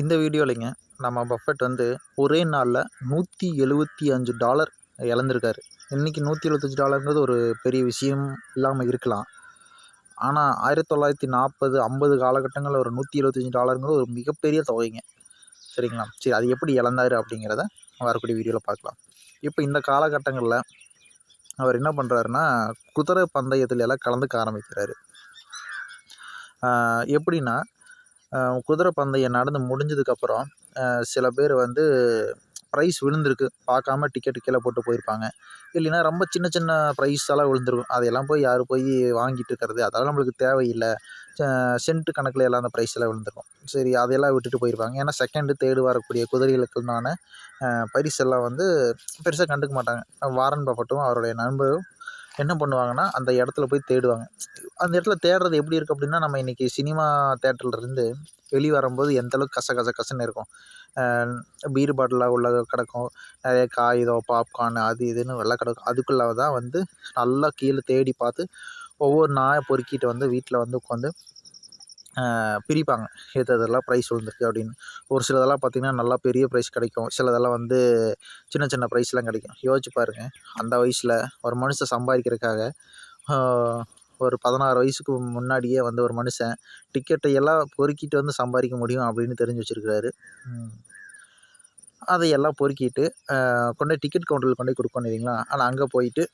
இந்த வீடியோலைங்க நம்ம பஃபெட் வந்து ஒரே நாளில் நூற்றி எழுபத்தி அஞ்சு டாலர் இழந்திருக்காரு. இன்றைக்கி நூற்றி எழுபத்தஞ்சு டாலருங்கிறது ஒரு பெரிய விஷயம் இல்லாமல் இருக்கலாம். ஆனால் ஆயிரத்தி தொள்ளாயிரத்தி நாற்பது ஐம்பது காலகட்டங்களில் ஒரு நூற்றி எழுபத்தஞ்சு டாலருங்கிறது ஒரு மிகப்பெரிய தொகைங்க. சரிங்களா? சரி அது எப்படி இழந்தாரு அப்படிங்கிறத வரக்கூடிய வீடியோவில் பார்க்கலாம். இப்போ இந்த காலகட்டங்களில் அவர் என்ன பண்ணுறாருன்னா குதிரை பந்தயத்துல எல்லாம் கலந்துக்க ஆரம்பிக்கிறாரு. எப்படின்னா குதிரை பந்தயம் நடந்து முடிஞ்சதுக்கப்புறம் சில பேர் வந்து ப்ரைஸ் விழுந்திருக்கு. பார்க்காம டிக்கெட்டு கீழே போட்டு போயிருப்பாங்க. இல்லைன்னா ரொம்ப சின்ன சின்ன ப்ரைஸெல்லாம் விழுந்துருக்கும். அதையெல்லாம் போய் யார் போய் வாங்கிட்டு இருக்கிறது? அதெல்லாம் நம்மளுக்கு தேவையில்லை. சென்ட்டு கணக்கில் எல்லாம் அந்த ப்ரைஸ் எல்லாம் விழுந்துருக்கும். சரி அதையெல்லாம் விட்டுட்டு போயிருப்பாங்க. ஏன்னா செகண்டு தேர்டு வரக்கூடிய குதிரைகளுக்குண்டான பரிசெல்லாம் வந்து பெருசாக கண்டுக்க மாட்டாங்க. வாரன் பஃபட்டும் அவருடைய நண்பரும் என்ன பண்ணுவாங்கன்னா அந்த இடத்துல போய் தேடுவாங்க. அந்த இடத்துல தேடுறது எப்படி இருக்குது அப்படின்னா நம்ம இன்றைக்கி சினிமா தேட்டர்லேருந்து வெளியே வரும்போது எந்தளவுக்கு கச கச கசன்னு இருக்கும். பீர் பாட்டிலாக உள்ள கிடக்கும். நிறைய காகிதம் பாப்கார்னு அது இதுன்னு எல்லாம் கிடக்கும். அதுக்குள்ளே தான் வந்து நல்லா கீழே தேடி பார்த்து ஒவ்வொரு நாயை பொறுக்கிட்டு வந்து வீட்டில் வந்து உட்காந்து பிரிப்பாங்க. எது எதெல்லாம் ப்ரைஸ் விழுந்திருக்கு அப்படின்னு. ஒரு சிலதெல்லாம் பார்த்திங்கன்னா நல்லா பெரிய ப்ரைஸ் கிடைக்கும். சிலதெல்லாம் வந்து சின்ன சின்ன ப்ரைஸ்லாம் கிடைக்கும். யோசிச்சு பாருங்கள் அந்த வயசில் ஒரு மனுஷன் சம்பாதிக்கிறதுக்காக ஒரு பதினாறு வயசுக்கு முன்னாடியே வந்து ஒரு மனுஷன் டிக்கெட்டை எல்லாம் பொறுக்கிட்டு வந்து சம்பாதிக்க முடியும் அப்படின்னு தெரிஞ்சு வச்சுருக்கிறாரு. அதையெல்லாம் பொறுக்கிட்டு கொண்டு டிக்கெட் கவுண்டரில் கொண்டு போய் கொடுக்கணும் இல்லைங்களா? ஆனால் அங்கே போயிட்டு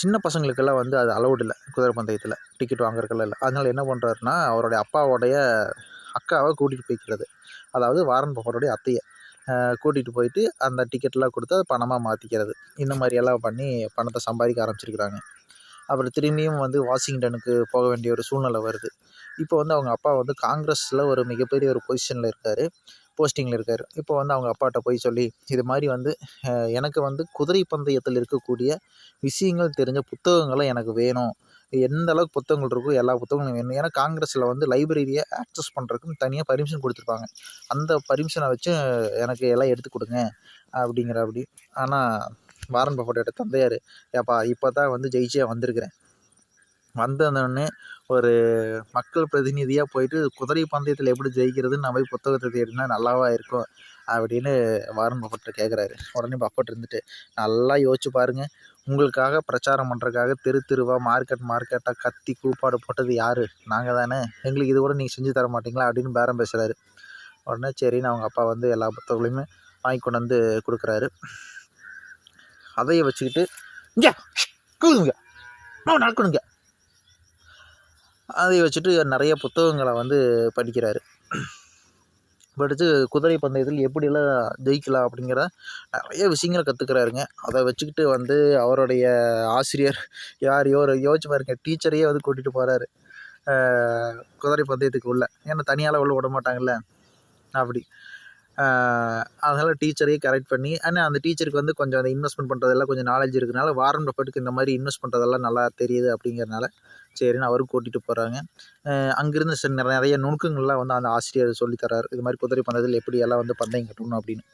சின்ன பசங்களுக்கெல்லாம் வந்து அது அலௌடு இல்லை. குதிரை பந்தயத்தில் டிக்கெட் வாங்குறதுக்கெல்லாம் இல்லை. அதனால் என்ன பண்ணுறாருன்னா அவருடைய அப்பாவோடைய அக்காவை கூட்டிகிட்டு போய்க்கிறது. அதாவது வாரன் பஃபருடைய அத்தையை. கூட்டிகிட்டு போயிட்டு அந்த டிக்கெட்லாம் கொடுத்து அதை பணமாக மாற்றிக்கிறது இந்த மாதிரியெல்லாம் பண்ணி பணத்தை சம்பாதிக்க ஆரம்பிச்சிருக்கிறாங்க. அப்புறம் திரும்பியும் வந்து வாஷிங்டனுக்கு போக வேண்டிய ஒரு சூழ்நிலை வருது. இப்போ வந்து அவங்க அப்பா வந்து காங்கிரஸில் ஒரு மிகப்பெரிய ஒரு பொசிஷனில் இருக்கார். போஸ்டிங்கில் இருக்கார். இப்போ வந்து அவங்க அப்பாட்ட போய் சொல்லி இது மாதிரி வந்து எனக்கு வந்து குதிரை பந்தயத்தில் இருக்கக்கூடிய விஷயங்கள் தெரிஞ்ச புத்தகங்களை எனக்கு வேணும். எந்த அளவுக்கு புத்தகங்கள் இருக்கோ எல்லா புத்தகங்களும் வேணும். ஏன்னா காங்கிரஸில் வந்து லைப்ரரியை ஆக்சஸ் பண்ணுறதுக்கும் தனியாக பர்மிஷன் கொடுத்துருப்பாங்க. அந்த பர்மிஷனை வச்சு எனக்கு எல்லாம் எடுத்து கொடுங்க அப்படிங்கிற அப்படி. ஆனால் வாரன் பஃபட்டோட தந்தையார் ஏப்பா இப்போ தான் வந்து ஜெயிச்சே வந்திருக்கிறேன். வந்தோடனே ஒரு மக்கள் பிரதிநிதியாக போயிட்டு குதிரை பந்தயத்தில் எப்படி ஜெயிக்கிறதுன்னு நான் போய் புத்தகத்தை தேடினா நல்லாவா இருக்கும் அப்படின்னு வாரன் பஃபர்ட்ட கேட்குறாரு உடனே பஃபட் இருந்துட்டு நல்லா யோசிச்சு பாருங்கள் உங்களுக்காக பிரச்சாரம் பண்ணுறதுக்காக தெரு தெருவாக மார்க்கெட் மார்க்கெட்டாக கத்தி கூப்பாடு போட்டது யார்? நாங்கள் தானே. எங்களுக்கு இது கூட நீங்கள் செஞ்சு தர மாட்டீங்களா? அப்படின்னு பேரம் பேசுகிறாரு உடனே சரின்னு அவங்க அப்பா வந்து எல்லா புத்தகங்களையுமே வாங்கி கொண்டு வந்து கொடுக்குறாரு. அதையை வச்சுக்கிட்டு இங்கே கூதுங்க. நடக்கணுங்க அதை வச்சுட்டு நிறைய புத்தகங்களை வந்து படிக்கிறாரு. படித்து குதிரை பந்தயத்தில் எப்படியெல்லாம் ஜெயிக்கலாம் அப்படிங்கிற நிறைய விஷயங்களை கற்றுக்குறாருங்க அதை வச்சுக்கிட்டு வந்து அவருடைய ஆசிரியர் யார் யோ யோசிச்சு பாருங்க டீச்சரையே வந்து கூட்டிகிட்டு போகிறாரு குதிரை பந்தயத்துக்கு உள்ள. ஏன்னா தனியால் உள்ள விட மாட்டாங்கல்ல. அப்படி. அதனால் டீச்சரையே கரெக்ட் பண்ணி ஆனால் அந்த டீச்சருக்கு வந்து கொஞ்சம் அந்த இன்வெஸ்ட்மெண்ட் பண்ணுறதெல்லாம் கொஞ்சம் நாலேஜ் இருக்கிறனால வாரன் பஃபெட்டுக்கு இந்த மாதிரி இன்வெஸ்ட் பண்ணுறதெல்லாம் நல்லா தெரியுது அப்படிங்கிறனால சரின்னு அவரும் கூட்டிகிட்டு போகிறாங்க அங்கேருந்து சில நிறைய நுணுக்கங்கள்லாம் வந்து அந்த ஆசிரியர் சொல்லித்தராரு இது மாதிரி குதிரை பந்தயத்தில் எப்படியெல்லாம் வந்து பந்தயம் கட்டணும் அப்படின்னு.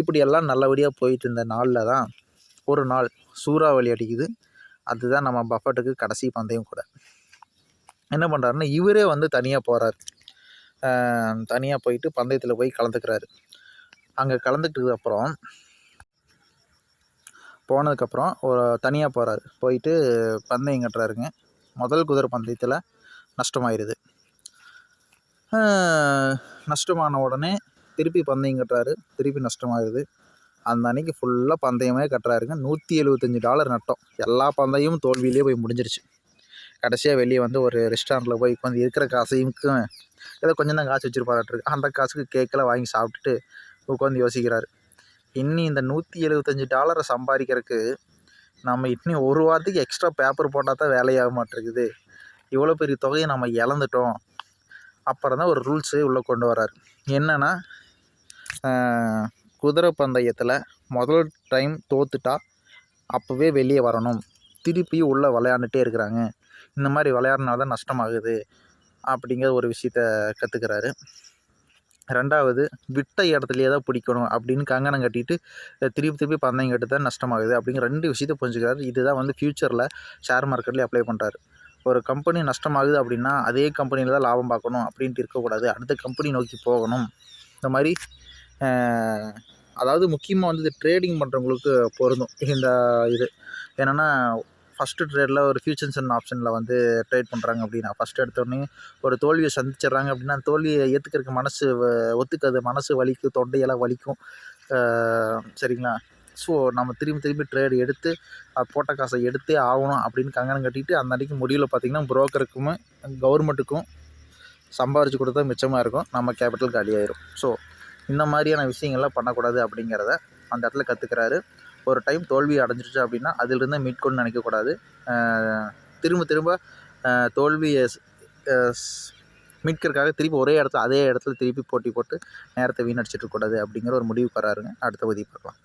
இப்படியெல்லாம் நல்லபடியாக போயிட்டு இருந்த நாளில் தான் ஒரு நாள் சூறாவளி அடிக்குது. அதுதான் நம்ம பஃபட்டுக்கு கடைசி பந்தயம் கூட. என்ன பண்ணுறாருன்னா இவரே வந்து தனியாக போகிறார் தனியாக போயிட்டு பந்தயத்தில் போய் கலந்துக்கிறாரு. அங்கே கலந்துக்கிட்டதுக்கு அப்புறம் போனதுக்கப்புறம் ஒரு தனியாக போகிறாரு போயிட்டு பந்தயம் கட்டுறாருங்க. முதல் குதிரை பந்தயத்தில் நஷ்டமாயிருது. நஷ்டமான உடனே திருப்பி பந்தயம் கட்டுறாரு. திருப்பி நஷ்டமாயிருது. அந்த அன்னைக்கு ஃபுல்லாக பந்தயமே கட்டுறாருங்க. நூற்றி எழுபத்தஞ்சி டாலர் நட்டம். எல்லா பந்தயமும் தோல்வியிலே போய் முடிஞ்சிருச்சு. கடைசியாக வெளியே வந்து ஒரு ரெஸ்டாரண்ட்டில் போய் உட்காந்து இருக்கிற காசையும் ஏதோ கொஞ்சம் தான் காசு வச்சுருப்பாராட்ருக்கு அந்த காசுக்கு கேக்கெல்லாம் வாங்கி சாப்பிட்டுட்டு உட்காந்து யோசிக்கிறார். இன்னி இந்த நூற்றி எழுபத்தஞ்சி டாலரை சம்பாதிக்கிறதுக்கு நம்ம இன்னி ஒரு வாரத்துக்கு எக்ஸ்ட்ரா பேப்பர் போட்டால் தான் வேலையாக மாட்டேருக்குது. இவ்வளோ பெரிய தொகையை நம்ம இழந்துட்டோம். அப்புறம் தான் ஒரு ரூல்ஸு உள்ளே கொண்டு வரார் என்னென்னா குதிரை பந்தயத்தில் முதல் டைம் தோத்துட்டா அப்போவே வெளியே வரணும். திருப்பி உள்ளே விளையாண்டுட்டே இருக்கிறாங்க. இந்த மாதிரி விளையாடுறனால தான் நஷ்டமாகுது அப்படிங்கிற ஒரு விஷயத்த கற்றுக்கிறாரு ரெண்டாவது விட்ட இடத்துலையே தான் பிடிக்கணும் அப்படின்னு கங்கணம் கட்டிட்டு திருப்பி திருப்பி பந்தயம் கட்டு தான் நஷ்டமாகுது அப்படிங்கிற ரெண்டு விஷயத்தை புரிஞ்சுக்கிறாரு. இதுதான் வந்து ஃப்யூச்சரில் ஷேர் மார்க்கெட்லேயே அப்ளை பண்ணுறாரு ஒரு கம்பெனி நஷ்டமாகுது அப்படின்னா அதே கம்பெனியில் தான் லாபம் பார்க்கணும் அப்படின்ட்டு இருக்கக்கூடாது. அடுத்த கம்பெனி நோக்கி போகணும். இந்த மாதிரி அதாவது முக்கியமாக வந்து இது ட்ரேடிங் பண்ணுறவங்களுக்கு பொருந்தும் இந்த இது. என்னென்னா ஃபஸ்ட்டு ட்ரேடில் ஒரு ஃபியூச்சர்ஸ் அண்ட் ஆப்ஷனில் வந்து ட்ரேட் பண்ணுறாங்க அப்படின்னா ஃபஸ்ட்டு எடுத்தோடனே ஒரு தோல்வியை சந்திச்சிடுறாங்க அப்படின்னா தோல்வியை ஏற்றுக்கிறதுக்கு மனசு ஒத்துக்காது. மனசு வலிக்கும் தொண்டையெல்லாம் வலிக்கும். சரிங்களா? ஸோ நம்ம திரும்பி திரும்பி ட்ரேடு எடுத்து அது போட்ட காசை எடுத்தே ஆகணும் அப்படின்னு கங்கணம் கட்டிட்டு அந்த அன்றைக்கி முடிவில் பார்த்திங்கன்னா புரோக்கருக்கும் கவர்மெண்ட்டுக்கும் சம்பாரிச்சு கொடுத்தா மிச்சமாக இருக்கும். நம்ம கேபிட்டல் காலியாயிரும். ஸோ இந்த மாதிரியான விஷயங்கள்லாம் பண்ணக்கூடாது அப்படிங்கிறத அந்த இடத்துல கற்றுக்கிறாரு ஒரு டைம் தோல்வி அடைஞ்சிருச்சு அப்படின்னா அதிலிருந்து மீட்கொண்டு நினைக்கக்கூடாது. திரும்ப திரும்ப தோல்வியை மீட்கிறதுக்காக திருப்பி ஒரே இடத்துல அதே இடத்துல திருப்பி போட்டி போட்டு நேரத்தை வீணடிச்சிட்டு இருக்கக்கூடாது அப்படிங்கிற ஒரு முடிவு வராருங்க. அடுத்த பதிவு பார்க்கலாம்.